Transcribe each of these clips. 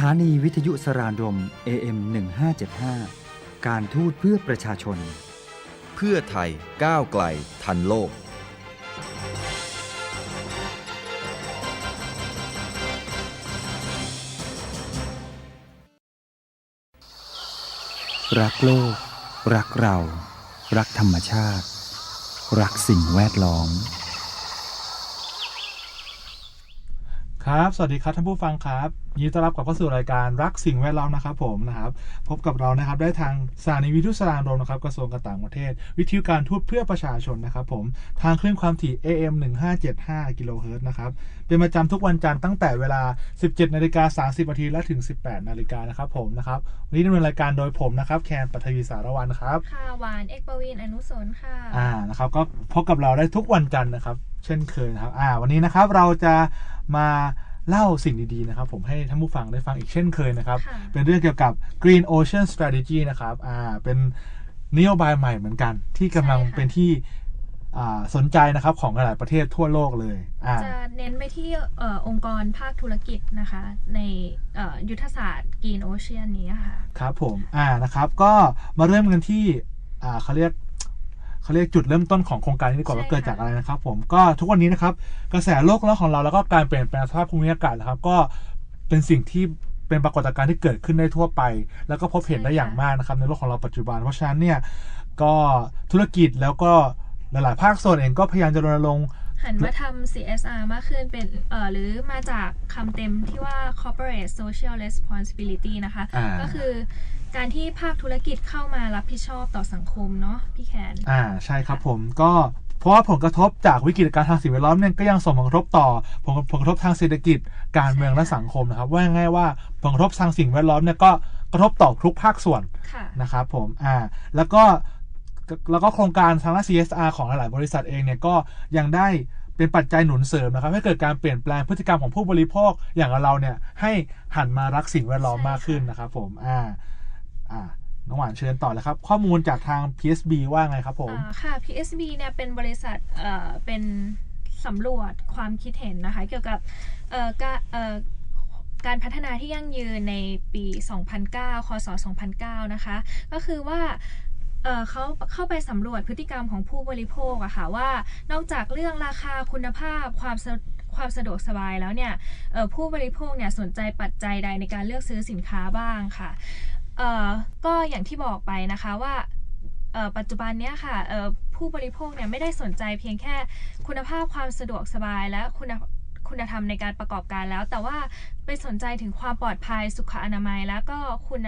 ถานีวิทยุสรานรม AM 1575 การทูตเพื่อประชาชน เพื่อไทยก้าวไกล ทันโลก รักโลก รักเรา รักธรรมชาติ รักสิ่งแวดล้อม ครับ สวัสดีครับท่านผู้ฟังครับยินดีต้อนรับกลับเข้าสู่รายการรักสิ่งแวดล้อมนะครับผมนะครับพบกับเรานะครับได้ทางสถานีวิทยุสรานรมนะครับกระทรวงการต่างประเทศ วิทยุการทูตเพื่อประชาชนนะครับผมทางคลื่นความถี่ AM 1575กิโลเฮิรตซ์นะครับเป็นประจำทุกวันจันทร์ตั้งแต่เวลา 17นาฬิกา30นาทีและถึง 18นาฬิกานะครับผมนะครับวันนี้ดำเนินรายการโดยผมนะครับแคนปัทวีสารวันครับค่ะหวานเอกปวินอนุสนท์ค่ะอ่านะครับก็พบกับเราได้ทุกวันจันทร์นะครับ เช่นเคยนะครับอ่าวันนี้นะครับเราจะมา เล่าสิ่งดีๆนะครับ ผมให้ท่านผู้ฟังได้ฟังอีกเช่นเคยนะครับค่ะเป็นเรื่องเกี่ยวกับ Green Ocean Strategy นะครับอ่าเป็นนโยบายใหม่เหมือนกัน ที่กำลังเป็นที่อ่าสนใจนะครับของหลายๆประเทศทั่วโลกเลยอ่าจะเน้นไปที่เออองค์กรภาคธุรกิจนะคะ ในเอ่อยุทธศาสตร์ Green Ocean นี้ค่ะ ครับผมอ่านะครับก็มาเริ่มกันที่อ่าเขาเรียก เขาเรียกจุดเริ่มต้นของโครงการนี้ดีกว่าใช่ว่าเกิดค่ะจากอะไรนะครับ ผมก็ทุกวันนี้นะครับ กระแสโลกร้อนของเราแล้วก็การเปลี่ยนแปลงสภาพภูมิอากาศนะครับ ก็เป็นสิ่งที่เป็นปรากฏการณ์ที่เกิดขึ้นได้ทั่วไป แล้วก็พบเห็นได้อย่างมากนะครับ ในโลกของเราปัจจุบัน เพราะฉะนั้นเนี่ยก็ธุรกิจแล้วก็หลาย ๆ ภาคส่วนเองก็พยายามจะรณรงค์หันมาทำ CSR มากขึ้นเป็นเอ่อหรือมาจากคำเต็มที่ว่า Corporate Social Responsibility นะคะอ่าก็คือ การที่ภาคธุรกิจเข้ามารับผิดชอบต่อสังคมเนาะพี่แคนอ่าใช่ครับผมก็เพราะว่าผลกระทบจากวิกฤตการณ์ทางสิ่งแวดล้อมเนี่ยก็ยังส่งผลกระทบต่อผลผลกระทบทางเศรษฐกิจการเมืองและสังคมนะครับ ว่าง่ายๆว่าผลกระทบทางสิ่งแวดล้อมเนี่ยก็กระทบต่อทุกภาคส่วนค่ะนะครับผมอ่าแล้วก็แล้วก็โครงการทางด้าน CSR ของหลาย ๆ บริษัทเองเนี่ยก็ยังได้เป็นปัจจัยหนุนเสริมนะครับให้เกิดการเปลี่ยนแปลงพฤติกรรมของผู้บริโภคอย่างเราเนี่ยให้หันมารักสิ่งแวดล้อมใช่มากขึ้นนะครับผมอ่า อ่าน้องหวานเชิญต่อเลยครับ ข้อมูลจากทาง PSB ว่าไงครับผมอ่าค่ะ PSB เนี่ยเป็นบริษัทเอ่อเป็นสำรวจความคิดเห็นนะคะ เกี่ยวกับเอ่อการเอ่อการพัฒนาที่ยั่งยืนในปี 2009 คศ 2009 นะคะ ก็คือว่าเเขาเข้าไปสำรวจพฤติกรรมของผู้บริโภคอะค่ะว่านอกจากเรื่องราคาคุณภาพความความสะดวกสบายแล้วเนี่ยเอ่อผู้บริโภคเนี่ยสนใจปัจจัยใดในการเลือกซื้อสินค้าบ้างค่ะ เอ่อก็อย่างที่บอกไปนะคะว่าเอ่อปัจจุบันเนี้ยค่ะเอ่อผู้บริโภคเนี่ยไม่ได้สนใจเพียงแค่คุณภาพความสะดวกสบายและคุณคุณธรรมในการประกอบการแล้ว แต่ว่าไปสนใจถึงความปลอดภัยสุขอนามัย แล้วก็คุณ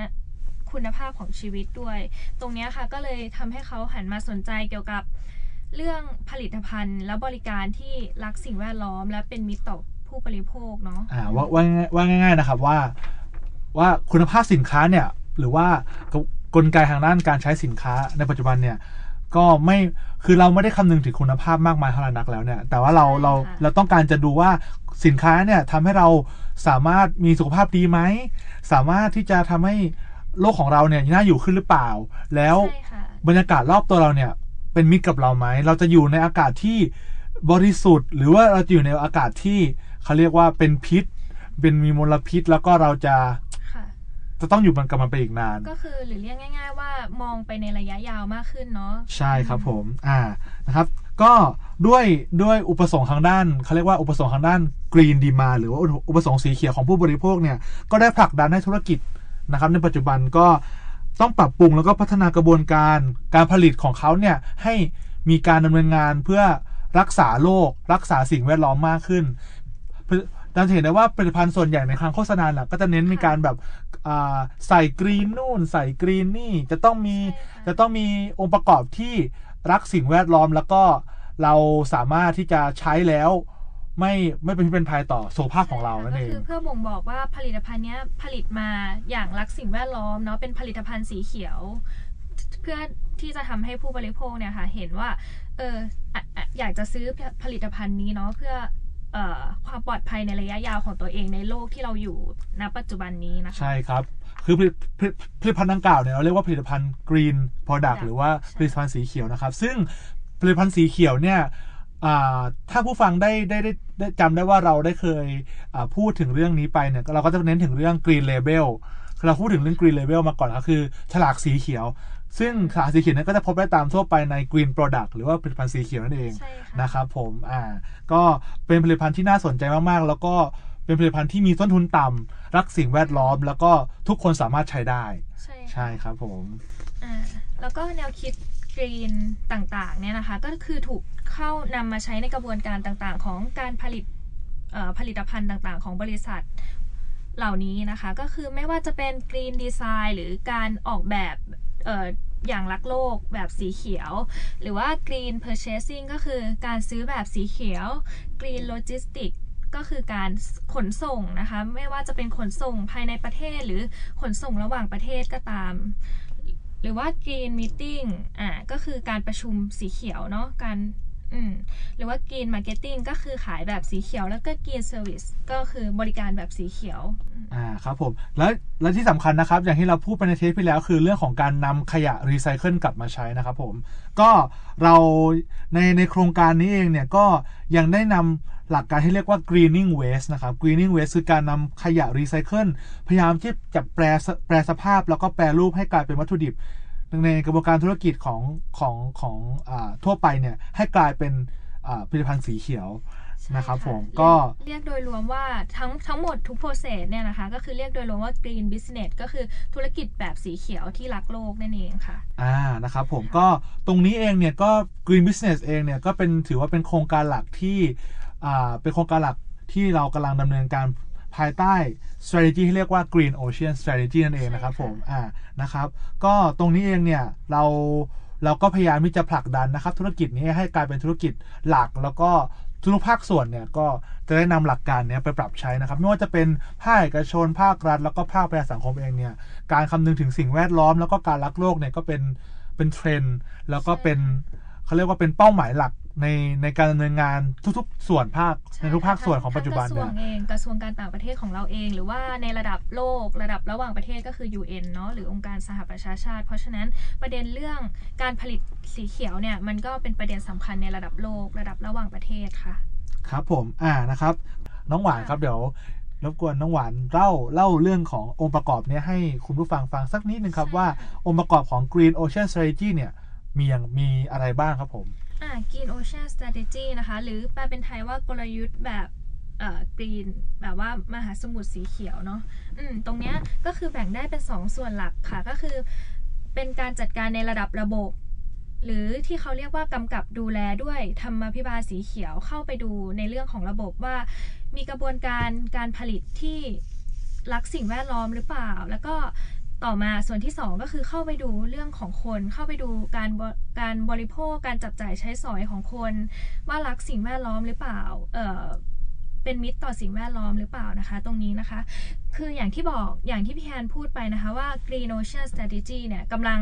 คุณภาพของชีวิตด้วย ตรงนี้ค่ะก็เลยทำให้เขาหันมาสนใจเกี่ยวกับเรื่องผลิตภัณฑ์ และบริการที่รักสิ่งแวดล้อม และเป็นมิตรต่อผู้บริโภคเนาะอ่าว่าง่ายว่าง่ายๆนะครับว่าว่าคุณภาพสินค้าเนี่ย หรือว่ากกลไกทางด้านการใช้สินค้าในปัจจุบันเนี่ยก็ไม่คือเราไม่ได้คำนึงถึงคุณภาพมากมายเท่าไหร่นักแล้วเนี่ย แต่ว่าเราใช่เราค่ะเราต้องการจะดูว่าสินค้าเนี่ยทำให้เราสามารถมีสุขภาพดีไหม สามารถที่จะทำให้โลกของเราเนี่ยน่าอยู่ขึ้นหรือเปล่า แล้วใช่ค่ะบรรยากาศรอบตัวเราเนี่ย เป็นมิตรกับเราไหม เราจะอยู่ในอากาศที่บริสุทธิ์ หรือว่าเราจะอยู่ในอากาศที่เขาเรียกว่าเป็นพิษ เป็นมีมลพิษ แล้วก็เราจะค่ะ จะต้องอยู่มันกับมันไปอีกนาน ก็คือหรือเรียกง่าย ๆ ว่ามองไปในระยะยาวมากขึ้นเนาะใช่ครับผมอ่านะครับ ก็ด้วยด้วยอุปสงค์ทางด้านเขาเรียกว่าอุปสงค์ทางด้านกรีนดีมาหรือว่าอุปสงค์สีเขียวของผู้บริโภคเนี่ยก็ได้ผลักดันให้ธุรกิจนะครับ ในปัจจุบันก็ต้องปรับปรุงแล้วก็พัฒนากระบวนการการผลิตของเขาเนี่ยให้มีการดำเนินงานเพื่อรักษาโลก รักษาสิ่งแวดล้อมมากขึ้น เราจะเห็นได้ว่าผลิตภัณฑ์ส่วนใหญ่ในทางโฆษณาน่ะก็จะเน้นมีการแบบอ่าใส่กรีนนู่น ใส่กรีนนี่จะต้องมีใช่ค่ะจะต้องมีองค์ประกอบที่รักสิ่งแวดล้อมแล้วก็เราสามารถที่จะใช้แล้วไม่ไม่เป็นพิษเป็นภัยต่อสุขภาพของเรานั่นเอก็งคือเพื่อบ่งบอกว่าผลิตภัณฑ์เนี้ยผลิตมาอย่างรักสิ่งแวดล้อมเนาะเป็นผลิตภัณฑ์สีเขียว เพื่อที่จะทำให้ผู้บริโภคเนี่ยค่ะเห็นว่าเอออะอะอยากจะซื้อผลิตภัณฑ์นี้เนาะเพื่อเอ่อ ความปลอดภัยในระยะยาวของตัวเองในโลกที่เราอยู่ณปัจจุบันนี้นะคะ ใช่ครับ คือผลิตผลิตภัณฑ์ดังกล่าวเนี่ยเราเรียกว่าผลิตภัณฑ์ green product หรือว่าผลิตภัณฑ์สีเขียวนะครับ ซึ่งผลิตภัณฑ์สีเขียวเนี่ยถ้าผู้ฟังได้ได้ไดได้จำได้ว่าเราได้เคยพูดถึงเรื่องนี้ไปเนี่ยเราก็จะเน้นถึงเรื่อง Green Label เราพูดถึงเรื่อง Green Label มาก่อนก็คือฉลากสีเขียว ซึ่งฉลากสีเขียวนั้นก็จะพบได้ตามทั่วไปใน Green Product หรือว่าผลิตภัณฑ์สีเขียวนั่นเองใช่ค่ะนะครับผมอ่าก็เป็นผลิตภัณฑ์ที่น่าสนใจมากๆ แล้วก็เป็นผลิตภัณฑ์ที่มีต้นทุนต่ำรักสิ่งแวดล้อม แล้วก็ทุกคนสามารถใช้ได้ ใช่ค่ะใช่ครับผมอ่าแล้วก็แนวคิดกรีนต่างๆเนี่ยนะคะก็คือถูกเข้านำมาใช้ในกระบวนการต่างๆ ของการผลิตเอ่อผลิตภัณฑ์ต่างๆ ของบริษัทเหล่านี้นะคะ ก็คือไม่ว่าจะเป็นกรีนดีไซน์หรือการออกแบบเอย่างรักโลกแบบสีเขียว หรือว่า Green Purchasing ก็คือการซื้อแบบสีเขียว Green Logistics ก็คือการขนส่งนะคะ ไม่ว่าจะเป็นขนส่งภายในประเทศหรือขนส่งระหว่างประเทศก็ตาม หรือว่า Green Meeting อ่าก็คือการประชุมสีเขียวเนาะการ อืมหรือว่า Green Marketing ก็คือขายแบบสีเขียวแล้วก็ Green Service ก็คือบริการแบบสีเขียวอ่าครับผม แล้วและที่สำคัญนะครับ อย่างที่เราพูดไปในเทปที่แล้ว คือเรื่องของการนำขยะรีไซเคิลกลับมาใช้นะครับผม ก็เราในในโครงการนี้เองเนี่ยก็ยังได้นำหลักการที่เรียกว่า greening waste นะครับ greening waste คือการนำขยะรีไซเคิลพยายามที่จะแปรแปรสภาพแล้วก็แปรรูปให้กลายเป็นวัตถุดิบ ในกระบวนการธุรกิจของของของอาทั่วไปเนี่ยให้กลายเป็นอ่าผลิตภัณฑ์สีเขียวใช่นะครับผมเรียก็เรียกโดยรวมว่าทั้งทั้งหมดทุกโปรเซสเนี่ยนะคะก็คือเรียกโดยรวมว่า green business ก็คือธุรกิจแบบสีเขียวที่รักโลกนั่นเองค่ะอ่านะครับผมก็ตรงนี้เองเนี่ยก็ Green Business เองเนี่ยก็เป็นถือว่าเป็นโครงการหลักที่อ่าเป็นโครงการหลักที่เรากำลังดำเนินการ ภายใต้ strategy ที่เรียกว่า Green Ocean Strategy นั่นเองนะครับใช่ผค่ะมอ่านะครับ ก็ตรงนี้เองเนี่ยเราเราก็พยายามที่จะผลักดันนะครับ ธุรกิจนี้ให้กลายเป็นธุรกิจหลักแล้วก็ทุกภาคส่วนเนี่ยก็จะได้นำหลักการเนี้ยไปปรับใช้นะครับ ไม่ว่าจะเป็นภาคเอกชนภาครัฐ แล้วก็ภาคประชาสังคมเองเนี่ยการคำนึงถึงสิ่งแวดล้อม แล้วก็การรักโลกเนี่ยก็เป็นเป็นเทรนด์แล้วก็เป็นเขาเรียกว่าเป็นเป้าหมายหลัก ในในการดำเนินงานทุกๆ ส่วนภาคในทุกภาคส่วนของปัจจุบันทั้งกระทรเนี่วยงเองกระทรวงการต่างประเทศของเราเอง หรือว่าในระดับโลกระดับระหว่างประเทศก็คือ UN เนาะหรือองค์การสหประชาชาติ เพราะฉะนั้นประเด็นเรื่องการผลิตสีเขียวเนี่ยมันก็เป็นประเด็นสำคัญในระดับโลกระดับระหว่างประเทศค่ะ ครับผมอ่านะครับ น้องหวานครับเดี๋ยวรบกวนน้องหวานเล่าเล่าเรื่องขององค์ประกอบเนี้ยให้คุณผู้ฟังฟังสักนิดนึงครับใช่ว่าค่ะองค์ประกอบของ Green Ocean Strategy เนี่ยมีอย่างมีอะไรบ้างครับผม อ่า Green Ocean Strategy นะคะ หรือแปลเป็นไทยว่ากลยุทธ์แบบเอ่อ green แบบว่ามหาสมุทรสีเขียวเนาะอืมตรงเนี้ยก็คือแบ่งได้เป็น2ส่วนหลักค่ะ ก็คือเป็นการจัดการในระดับระบบ หรือที่เขาเรียกว่ากำกับดูแลด้วยธรรมาภิบาลสีเขียวเข้าไปดูในเรื่องของระบบว่า มีกระบวนการการผลิตที่รักสิ่งแวดล้อมหรือเปล่า แล้วก็ ต่อมาส่วนที่ 2 ก็คือเข้าไปดูเรื่องของคน เข้าไปดูการการบริโภคการจับจ่ายใช้สอยของคน ว่ารักสิ่งแวดล้อมหรือเปล่าเออเป็นมิตรต่อสิ่งแวดล้อมหรือเปล่านะคะ ตรงนี้นะคะ คืออย่างที่บอกอย่างที่พี่แฮนพูดไปนะคะว่า Green Ocean Strategy เนี่ยกำลัง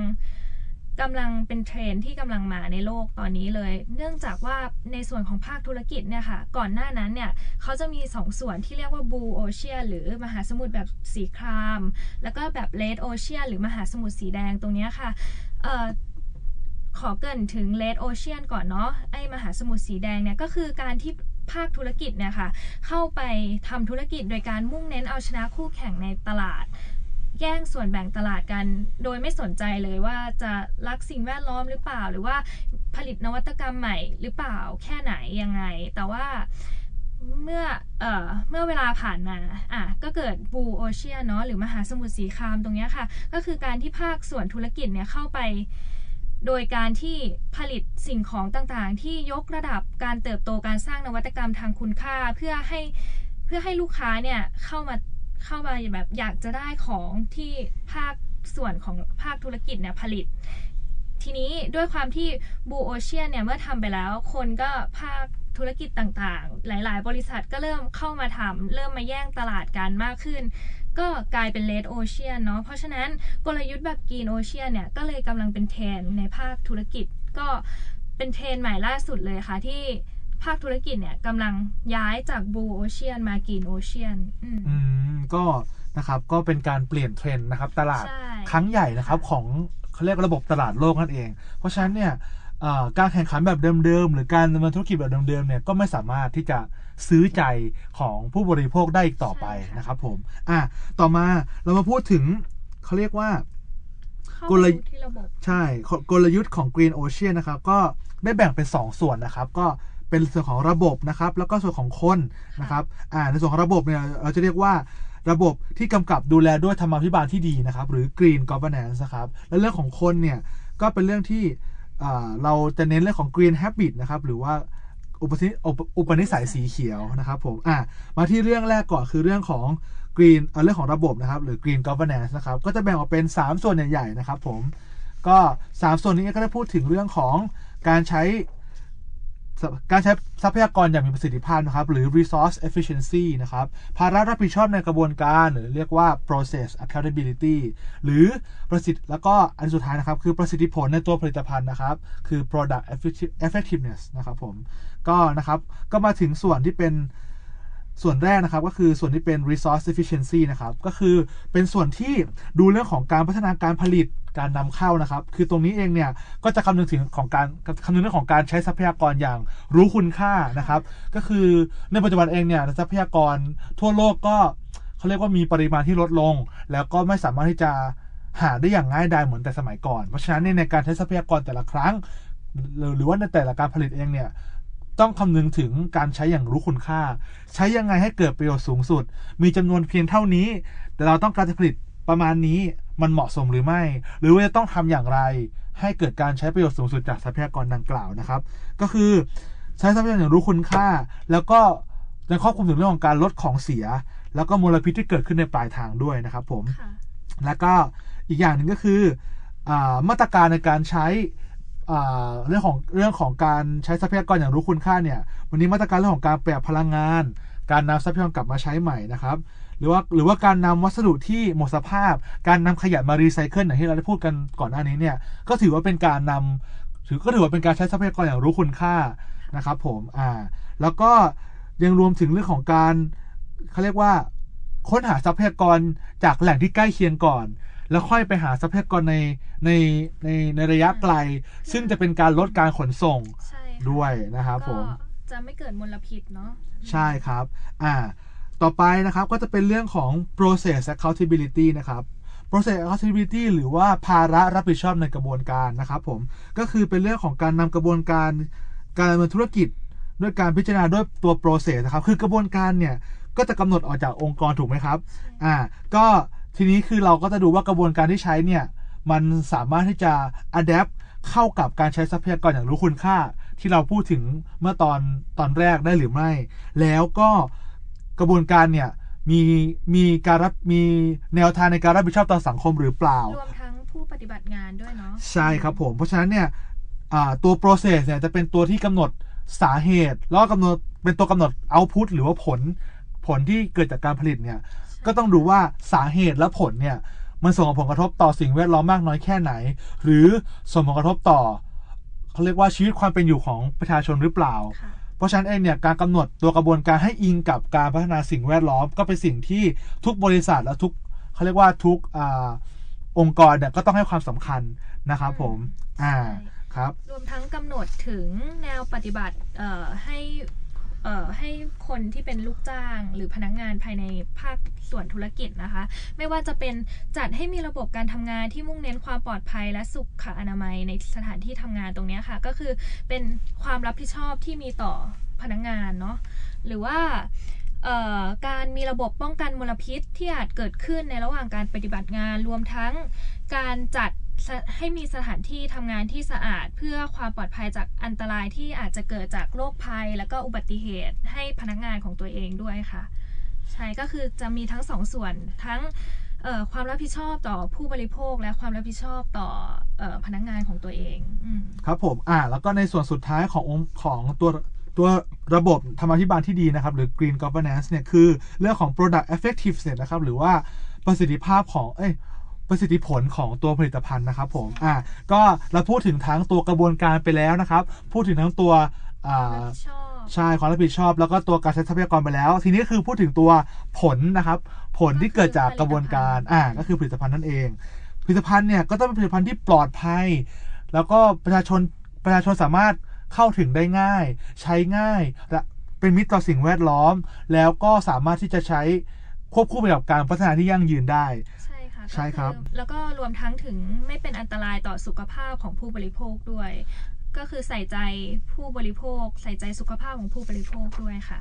กำลังเป็นเทรนที่กำลังมาในโลกตอนนี้เลย เนื่องจากว่าในส่วนของภาคธุรกิจเนี่ยค่ะ ก่อนหน้านั้นเนี่ยเขาจะมีสองส่วนที่เรียกว่า Blue Ocean หรือมหาสมุทรแบบสีคราม แล้วก็แบบ Red Ocean หรือมหาสมุทรสีแดงตรงนี้ค่ะเอ่อขอเกินถึง Red Ocean ก่อนเนาะ ไอมหาสมุทรสีแดงเนี่ยก็คือการที่ภาคธุรกิจเนี่ยค่ะ เข้าไปทำธุรกิจโดยการมุ่งเน้นเอาชนะคู่แข่งในตลาด แย่งส่วนแบ่งตลาดกัน โดยไม่สนใจเลยว่าจะรักสิ่งแวดล้อมหรือเปล่า หรือว่าผลิตนวัตกรรมใหม่หรือเปล่าแค่ไหนยังไง แต่ว่าเมื่อเอ่อเมื่อเวลาผ่านมาอะก็เกิดบูโอเชียเนาะหรือมหาสมุทรสีครามตรงเนี้ยค่ะ ก็คือการที่ภาคส่วนธุรกิจเนี่ยเข้าไปโดยการที่ผลิตสิ่งของต่างๆ ที่ยกระดับการเติบโตการสร้างนวัตกรรมทางคุณค่า เพื่อให้เพื่อให้ลูกค้าเนี่ยเข้ามา เข้ามาแบบอยากจะได้ของที่ภาคส่วนของภาคธุรกิจเนี่ยผลิต ทีนี้ด้วยความที่บูโอเชียนเนี่ยเมื่อทำไปแล้ว คนก็ภาคธุรกิจต่างๆ หลาย ๆ บริษัทก็เริ่มเข้ามาทำเริ่มมาแย่งตลาดกันมากขึ้น ก็กลายเป็นเลดโอเชียนเนาะเพราะฉะนั้นกลยุทธ์แบบกรีนโอเชียนเนี่ยก็เลยกำลังเป็นเทรนในภาคธุรกิจก็เป็นเทรนใหม่ล่าสุดเลยค่ะที่ ภาคธุรกิจเนี่ยกำลังย้ายจากบูโอเชียนมากรีนโอเชียนอืมอืมก็นะครับก็เป็นการเปลี่ยนเทรนด์นะครับตลาดใช่ครั้งใหญ่นะครับของเขาเรียกระบบตลาดโลกนั่นเอง เพราะฉะนั้นเนี่ยเอ่อการแข่งขันแบบเดิมๆ หรือการดำเนินธุรกิจแบบเดิมๆเนี่ยก็ไม่สามารถที่จะซื้อใจของผู้บริโภคได้อีกต่อไปใช่ค่ะนะครับผมอะต่อมาเรามาพูดถึงเขาเรียกว่าเข้ากลไปยุดูที่ระบบใช่กกลยุทธ์ของ Green Ocean นะครับ ก็ได้แบ่งเป็น 2 ส่วนนะครับ ก็ เป็นส่วนของระบบนะครับ แล้วก็ส่วนของคนนะครับอ่าในส่วนของระบบเนี่ยเราจะเรียกว่าระบบที่กำกับดูแลด้วยธรรมาภิบาลที่ดีนะครับ หรือ Green Governance นะครับ และเรื่องของคนเนี่ยก็เป็นเรื่องที่อ่าเราจะเน้นเรื่องของ Green Habit นะครับ หรือว่าอุปนิอุปอุปนิสัยสีเขียวนะครับผมอ่ามาที่เรื่องแรกก่อนคือเรื่องของ Green เอ่อเรื่องของระบบนะครับ หรือ Green Governance นะครับ ก็จะแบ่งออกเป็น 3 ส่วนใหญ่ๆนะครับผมก็ 3 ส่วนนี้ก็ได้พูดถึงเรื่องของการใช้ส การใช้ทรัพยากรอย่างมีประสิทธิภาพนะครับ หรือ resource efficiency นะครับ ภาระรับผิดชอบในกระบวนการ หรือเรียกว่า process accountability หรือประสิทธิแล้วก็อันสุดท้ายนะครับ คือประสิทธิผลในตัวผลิตภัณฑ์นะครับ คือ product effecti- effectiveness นะครับผม ก็นะครับ ก็มาถึงส่วนที่เป็นส่วนแรกนะครับก็คือส่วนที่เป็น resource efficiency นะครับ ก็คือเป็นส่วนที่ดูเรื่องของการพัฒนาการผลิต การนำเข้านะครับ คือตรงนี้เองเนี่ยก็จะคำนึงถึงของการคำนึงเรื่องของการใช้ทรัพยากรอย่างรู้คุณค่านะครับ ก็คือในปัจจุบันเองเนี่ยทรัพยากรทั่วโลกก็เขาเรียกว่ามีปริมาณที่ลดลง แล้วก็ไม่สามารถที่จะหาได้อย่างง่ายดายเหมือนแต่สมัยก่อน เพราะฉะนั้นเนี่ยในการใช้ทรัพยากรแต่ละครั้งหรือหรือว่าในแต่ละการผลิตเองเนี่ยต้องคำนึงถึงการใช้อย่างรู้คุณค่า ใช้ยังไงให้เกิดประโยชน์สูงสุด มีจำนวนเพียงเท่านี้ แต่เราต้องการจะผลิตประมาณนี้ มันเหมาะสมหรือไม่ หรือว่าจะต้องทำอย่างไร ให้เกิดการใช้ประโยชน์สูงสุดจากทรัพยากรดังกล่าวนะครับ ก็คือใช้ทรัพยากรอย่างรู้คุณค่า แล้วก็ในครอบคลุมถึงเรื่องของการลดของเสีย แล้วก็มลพิษที่เกิดขึ้นในปลายทางด้วยนะครับผมค่ะแล้วก็อีกอย่างหนึ่งก็คืออามาตรการในการใช้อ่าเรื่องของเรื่องของการใช้ทรัพยากรอย่างรู้คุณค่าเนี่ย วันนี้มาตรการเรื่องของการประหยัดพลังงาน การนำทรัพยากรกลับมาใช้ใหม่นะครับ หรือว่าหรือว่าการนำวัสดุที่หมดสภาพ การนำขยะมารีไซเคิลอย่างที่เราได้พูดกันก่อนหน้านี้เนี่ย ก็ถือว่าเป็นการนำถือก็ถือว่าเป็นการใช้ทรัพยากรอย่างรู้คุณค่านะครับ ผมอ่า แล้วก็ยังรวมถึงเรื่องของการเขาเรียกว่าค้นหาทรัพยากรจากแหล่งที่ใกล้เคียงก่อน แล้วค่อยไปหาทรัพยากรในในในในระยะไกล ซึ่งจะเป็นการลดการขนส่งใช่ค่ะด้วยนะครับผก็มจะไม่เกิดมลพิษเนาะใช่ครับ อ่า ต่อไปนะครับก็จะเป็นเรื่องของ process accountability นะครับ process accountability หรือว่าภาระรับผิดชอบในกระบวนการนะครับผมก็คือเป็นเรื่องของการนำกระบวนการการดำเนินธุรกิจด้วยการพิจารณาด้วยตัว process นะครับ คือกระบวนการเนี่ยก็จะกำหนดออกจากองค์กรถูกไหมครับ อ่า ก็ทีนี้คือเราก็จะดูว่ากระบวนการที่ใช้เนี่ย มันสามารถที่จะ adapt เข้ากับการใช้ทรัพยากรอย่างรู้คุณค่า ที่เราพูดถึงเมื่อตอนตอนแรกได้หรือไม่ แล้วก็ กระบวนการเนี่ยมีมีการรับมีแนวทางในการรับผิดชอบต่อสังคมหรือเปล่า รวมทั้งผู้ปฏิบัติงานด้วยเนาะใช่ครับผม เพราะฉะนั้นเนี่ยอ่าตัว process เนี่ยจะเป็นตัวที่กำหนดสาเหตุ แล้วก็กำหนดเป็นตัวกำหนด output หรือว่าผลผลที่เกิดจากการผลิตเนี่ยก็ต้องดูว่าสาเหตุและผลเนี่ยมันส่งผลกระทบต่อสิ่งแวดล้อมมากน้อยแค่ไหน หรือส่งผลกระทบต่อเขาเรียกว่าชีวิตความเป็นอยู่ของประชาชนหรือเปล่าค่ะ เพราะฉะนั้นเองเนี่ยการกำหนดตัวกระบวนการให้อิงกับการพัฒนาสิ่งแวดล้อม ก็เป็นสิ่งที่ทุกบริษัทและทุกเขาเรียกว่าทุกอาองค์กรเนี่ยก็ต้องให้ความสำคัญนะครับผมอ่าใช่ครับรวมทั้งกำหนดถึงแนวปฏิบัติเอ่อให้เอ่อ ให้คนที่เป็นลูกจ้างหรือพนักงานภายในภาคส่วนธุรกิจนะคะ ไม่ว่าจะเป็นจัดให้มีระบบการทำงานที่มุ่งเน้นความปลอดภัยและสุขอนามัยในสถานที่ทำงานตรงนี้ค่ะ ก็คือเป็นความรับผิดชอบที่มีต่อพนักงานเนาะหรือว่าการมีระบบป้องกันมลพิษที่อาจเกิดขึ้นในระหว่างการปฏิบัติงานรวมทั้งการจัด ให้มีสถานที่ทำงานที่สะอาด เพื่อความปลอดภัยจากอันตรายที่อาจจะเกิดจากโรคภัย แล้วก็อุบัติเหตุให้พนักงานของตัวเองด้วยค่ะ ใช่ก็คือจะมีทั้งสองส่วนทั้งความรับผิดชอบต่อผู้บริโภคและความรับผิดชอบต่ออพนักงานของตัวเองอครับผมอ่าแล้วก็ในส่วนสุดท้ายขององค์ของตัวตัวระบบธรรมาภิบาลที่ดีนะครับ หรือ green governance เนี่ยคือเรื่องของ product effectiveness นะครับ หรือว่าประสิทธิภาพของเอ้ย ประสิทธิผลของตัวผลิตภัณฑ์นะครับผมอ่าก็เราพูดถึงทั้งตัวกระบวนการไปแล้วนะครับ พูดถึงทั้งตัวอ่ารับผิดชอบใช่ความรับผิดชอบ แล้วก็ตัวการใช้ทรัพยากรไปแล้ว ทีนี้คือพูดถึงตัวผลนะครับ ผลที่เกิดจากกระบวนการอ่าก็คือผลิตภัณฑ์นั่นเอง ผลิตภัณฑ์เนี่ยก็ต้องเป็นผลิตภัณฑ์ที่ปลอดภัย แล้วก็ประชาชนประชาชนสามารถเข้าถึงได้ง่าย ใช้ง่ายและเป็นมิตรต่อสิ่งแวดล้อม แล้วก็สามารถที่จะใช้ควบคู่ไปกับการพัฒนาที่ยั่งยืนได้ ใช่ค่ะใช่ครับก็อแล้วก็รวมทั้งถึงไม่เป็นอันตรายต่อสุขภาพของผู้บริโภคด้วย ก็คือใส่ใจผู้บริโภค ใส่ใจสุขภาพของผู้บริโภคด้วยค่ะ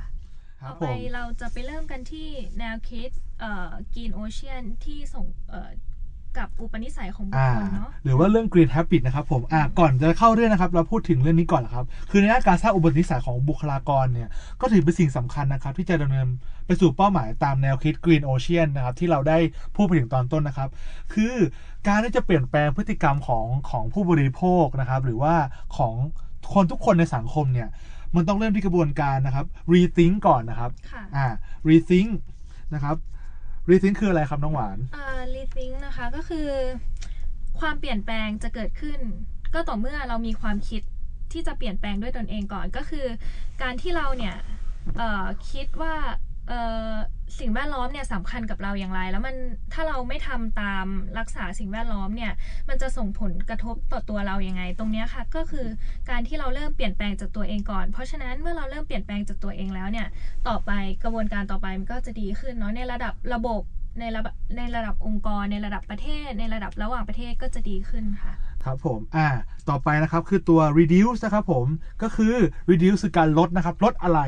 ครัต่บอผไปมเราจะไปเริ่มกันที่แนวคิดเอ่อ Green Ocean ที่ส่งเอ่อ กับอุปนิสัยของบุคอ่าคลเนาะหรือว่าเรื่อง green habit นะครับผมอ่าก่อนจะเข้าเรื่องนะครับเราพูดถึงเรื่องนี้ก่อนนะครับ คือในด้านการสร้างอุปนิสัยของบุคลากรเนี่ยก็ถือเป็นสิ่งสำคัญนะครับ ที่จะดำเนินไปสู่เป้าหมายตามแนวคิด green ocean นะครับที่เราได้พูดไปถึงตอนต้นนะครับ คือการที่จะเปลี่ยนแปลงพฤติกรรมของของผู้บริโภคนะครับ หรือว่าของคนทุกคนในสังคมเนี่ยมันต้องเริ่มที่กระบวนการนะครับ rethink ก่อนนะครับค่ะอ่า rethink นะครับ รีทิงคืออะไรครับน้องหวาน อ่ารีทิงนะคะก็คือ ความเปลี่ยนแปลงจะเกิดขึ้น ก็ต่อเมื่อเรามีความคิดที่จะเปลี่ยนแปลงด้วยตนเองก่อนก็คือ การที่เราเนี่ยเอ่อคิดว่า สิ่งแวดล้อมเนี่ยสำคัญกับเราอย่างไร แล้วมันถ้าเราไม่ทำตามรักษาสิ่งแวดล้อมเนี่ยมันจะส่งผลกระทบต่อตัวเราอยัางไง ตรงนี้ค่ะก็คือการที่เราเริ่มเปลี่ยนแปลงจากตัวเองก่อน เพราะฉะนั้นเมื่อเราเริ่มเปลี่ยนแปลงจากตัวเองแล้วเนี่ยต่อไปกระบวนการต่อไปมันก็จะดีขึ้นเนาะในระดับระบบในระในระดับองค์กร ในระดับประเทศ ในระดับระหว่างประเทศก็จะดีขึ้นค่ะ ครับผมอ่าต่อไปนะครับคือตัว reduce นะครับผมก็คือ reduce คือการลดนะครับ ลดอะไร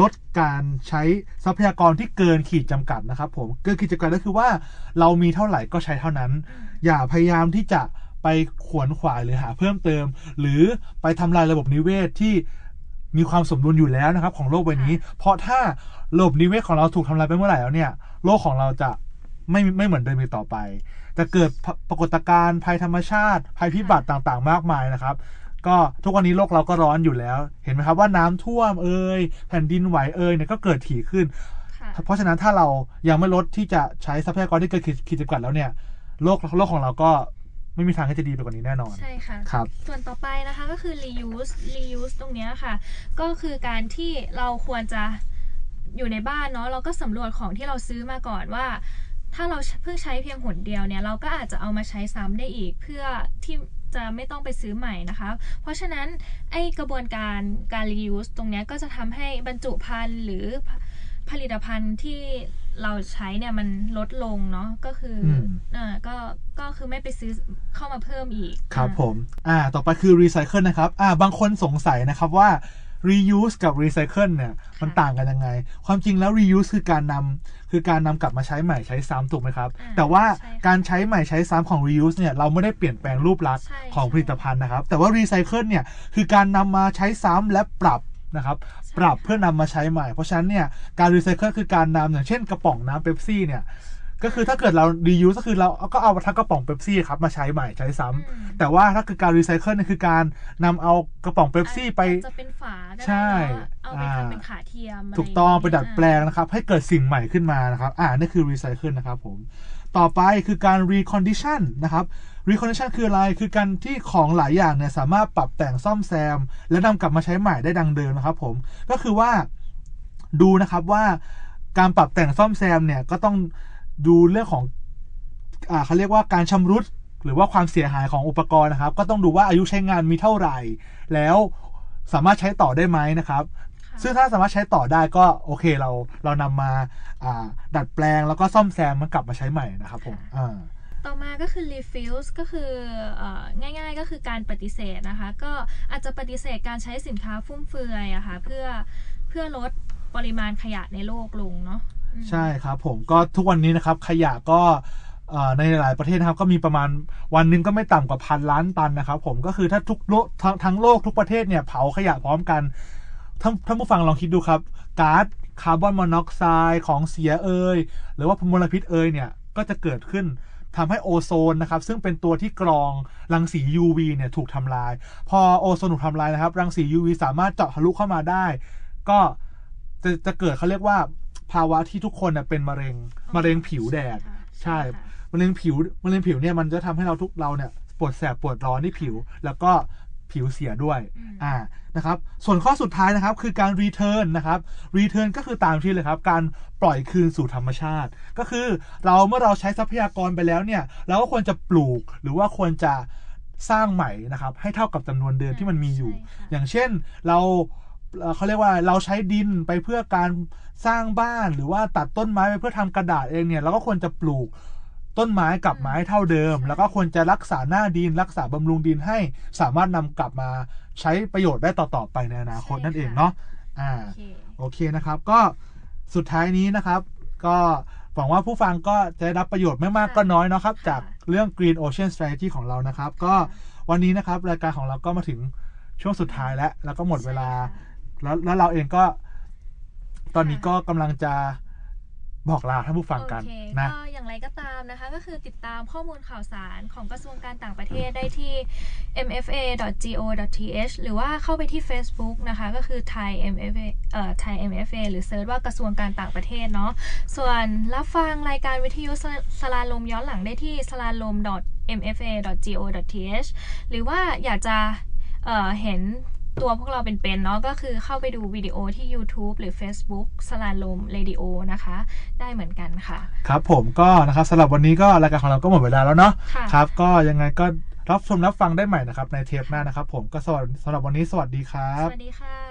ลดการใช้ทรัพยากรที่เกินขีดจำกัดนะครับผมเกินขีดจำกัดก็คือว่าเรามีเท่าไหร่ก็ใช้เท่านั้น อย่าพยายามที่จะไปขวนขวายหรือหาเพิ่มเติม หรือไปทำลายระบบนิเวศที่มีความสมดุลอยู่แล้วนะครับ ของโลกใบนี้ เพราะถ้าระบบนิเวศของเราถูกทำลายไปเมื่อไหร่แล้วเนี่ย โลกของเราจะไม่ไม่เหมือนเดิมอีกต่อไป จะเกิดปรากฏการณ์ภัยธรรมชาติ ภัยพิบัติต่างๆ มากมายนะครับ ก็ทุกวันนี้โลกเราก็ร้อนอยู่แล้ว เห็นไหมครับว่าน้ำท่วมเอ่ยแผ่นดินไหวเอ่ยเนี่ยก็เกิดถี่ขึ้นค่ะเพราะฉะนั้นถ้าเรายังไม่ลดที่จะใช้ทรัพยากรที่เกินขีดขีดจำกัดแล้วเนี่ยโลกโลกของเราก็ไม่มีทางที่จะดีไปกว่านี้แน่นอน ใช่ค่ะครับส่วนต่อไปนะคะก็คือ reuse reuse ตรงเนี้ยค่ะ ก็คือการที่เราควรจะอยู่ในบ้านเนาะเราก็สำรวจของที่เราซื้อมาก่อนว่า ถ้าเราเพิ่งใช้เพียงหนเดียวเนี่ยเราก็อาจจะเอามาใช้ซ้ำได้อีกเพื่อที่จะไม่ต้องไปซื้อใหม่นะคะ เพราะฉะนั้นไอกระบวนการการ reuse ตรงเนี้ยก็จะทำให้บรรจุภัณฑ์หรือผผลิตภัณฑ์ที่เราใช้เนี่ยมันลดลงเนาะก็คืออมอ่าก็ก็คือไม่ไปซื้อเข้ามาเพิ่มอีก ครับอ่าผม อ่า ต่อไปคือ recycle นะครับ อ่า บางคนสงสัยนะครับว่า reuse กับ recycle เนี่ยมันต่างกันยังไง ความจริงแล้ว reuse คือการนำคือการนำกลับมาใช้ใหม่ใช้ซ้ำถูกไหมครับอ่าแต่ว่าใช่ค่ะการใช้ใหม่ใช้ซ้ำของ reuse เนี่ยเราไม่ได้เปลี่ยนแปลงรูปลักษณ์ใช่ของใช่ผลิตภัณฑ์นะครับ แต่ว่า recycle เนี่ยคือการนำมาใช้ซ้ำและปรับนะครับใช่ปรับค่ะเพื่อนำมาใช้ใหม่ เพราะฉะนั้นเนี่ยการ recycle คือการนำอย่างเช่นกระป๋องน้ำเป๊ปซี่เนี่ย ก็คือถ้าเกิดเรา reuse ก็คือเราก็เอาทั้งกระป๋องเป๊ปซี่ครับมาใช้ใหม่ใช้ซ้ำอืมแต่ว่าถ้าคือการรีไซเคิลเนี่ยคือการนำเอากระป๋องเป๊ปซี่ไปอาจจะเป็นฝาก็ได้ใช่เนอะเอาไปอ่าทำเป็นขาเทียมะรถูกต้องย่าไปดัดแปลงนะครับ ให้เกิดสิ่งใหม่ขึ้นมานะครับ อ่านี่คือรีไซเคิลนะครับผมต่อไปคือการรีคอนดิชันนะครับรีคอนดิชันคืออะไร คือการที่ของหลายอย่างเนี่ยสามารถปรับแต่งซ่อมแซม และนำกลับมาใช้ใหม่ได้ดังเดิมนะครับผม ก็คือว่าดูนะครับว่าการปรับแต่งซ่อมแซมเนี่ยก็ต้อง ดูเรื่องของอ่าเขาเรียกว่าการชำรุดหรือว่าความเสียหายของอุปกรณ์นะครับ ก็ต้องดูว่าอายุใช้งานมีเท่าไหร่ แล้วสามารถใช้ต่อได้ไหมนะครับค่ะซึ่งถ้าสามารถใช้ต่อได้ก็โอเคเราเรานำมาอ่าดัดแปลงแล้วก็ซ่อมแซมมันกลับมาใช้ใหม่นะครับผมอ่าต่อมาก็คือ refuse ก็คือเอ่อง่ายๆก็คือการปฏิเสธนะคะ ก็อาจจะปฏิเสธการใช้สินค้าฟุ่มเฟือยอะค่ะเพื่อเพื่อลดปริมาณขยะในโลกลงเนาะอืม ใช่ครับ ผมก็ทุกวันนี้นะครับ ขยะก็ในหลายประเทศนะครับก็มีประมาณวันหนึ่งก็ไม่ต่ำกว่าพันล้านตันนะครับ ผมก็คือถ้าทุกโลกทั้งทั้งโลกทุกประเทศเนี่ยเผาขยะพร้อมกันท่านท่านผู้ฟังลองคิดดูครับก๊าซคาร์บอนมอนอกไซด์ของเสียเอ่ยหรือว่ามลพิษเอ่ยเนี่ยก็จะเกิดขึ้นทำให้โอโซนนะครับ ซึ่งเป็นตัวที่กรองรังสี UV เนี่ยถูกทำลาย พอโอโซนถูกทำลายนะครับ รังสี UV สามารถเจาะทะลุเข้ามาได้ ก็จะจะเกิดเขาเรียกว่า ภาวะที่ทุกคนน่ะเป็นมะเร็งมะเร็งผิวแดดค่ะใช่ค่ะมะเร็งผิวมะเร็งผิวเนี่ยมันจะทำให้เราทุกเราเนี่ยปวดแสบปวดร้อนที่ผิว แล้วก็ผิวเสียด้วยอืมอ่านะครับ ส่วนข้อสุดท้ายนะครับคือการรีเทิร์นนะครับรีเทิร์นก็คือตามที่เลยครับ การปล่อยคืนสู่ธรรมชาติ ก็คือเราเมื่อเราใช้ทรัพยากรไปแล้วเนี่ยเราก็ควรจะปลูกหรือว่าควรจะสร้างใหม่นะครับ ให้เท่ากับจำนวนเดิมที่มันมีอยู่ใช่ค่ะอย่างเช่นเรา เอ่อเขาเรียกว่าเราใช้ดินไปเพื่อการสร้างบ้านหรือว่าตัดต้นไม้ไปเพื่อทำกระดาษเองเนี่ยเราก็ควรจะปลูกต้นไม้กลับมาให้เท่าเดิมใช่แล้วก็ควรจะรักษาหน้าดินรักษาบำรุงดินให้สามารถนำกลับมาใช้ประโยชน์ได้ต่อๆไปในอนาคตนั่นเองเนาะอ่าโอเคโอเคนะครับ ก็สุดท้ายนี้นะครับ ก็หวังว่าผู้ฟังก็จะได้รับประโยชน์ไม่มากก็น้อยเนาะครับค่ะจากเรื่อง Green Ocean Strategy ของเรานะครับ ก็วันนี้นะครับรายการของเราก็มาถึงช่วงสุดท้ายแล้ว แล้วก็หมดเวลาใช่ค่ะ แล้วแล้วเราเองก็ ตอนนี้ก็กำลังจะบอกลาท่านผู้ฟังกันโอเคนะ ก็อย่างไรก็ตามนะคะ ก็คือติดตามข้อมูลข่าวสารของกระทรวงการต่างประเทศได้ที่ mfa.go.th หรือว่าเข้าไปที่ Facebook นะคะ ก็คือ Thai MFA เอ่อ Thai MFA หรือเซิร์ชว่ากระทรวงการต่างประเทศเนาะ ส่วนรับฟังรายการวิทยุสลสลาลมย้อนหลังได้ที่ s l a l o m mfa.go.th หรือว่าอยากจะเอ่อเห็น ตัวพวกเราเป็นๆเนาะก็คือเข้าไปดูวิดีโอที่ YouTube หรือ Facebook สลาลมเรดิโอนะคะ ได้เหมือนกันค่ะ ครับผมก็นะครับสำหรับวันนี้ก็รายการของเราก็หมดเวลาแล้วเนาะค่ะ ครับ ก็ยังไงก็รับชมรับฟังได้ใหม่นะครับในเทปหน้านะครับ ผมก็สวัสดีสำหรับวันนี้สวัสดีครัสบ วัสดีค่ะ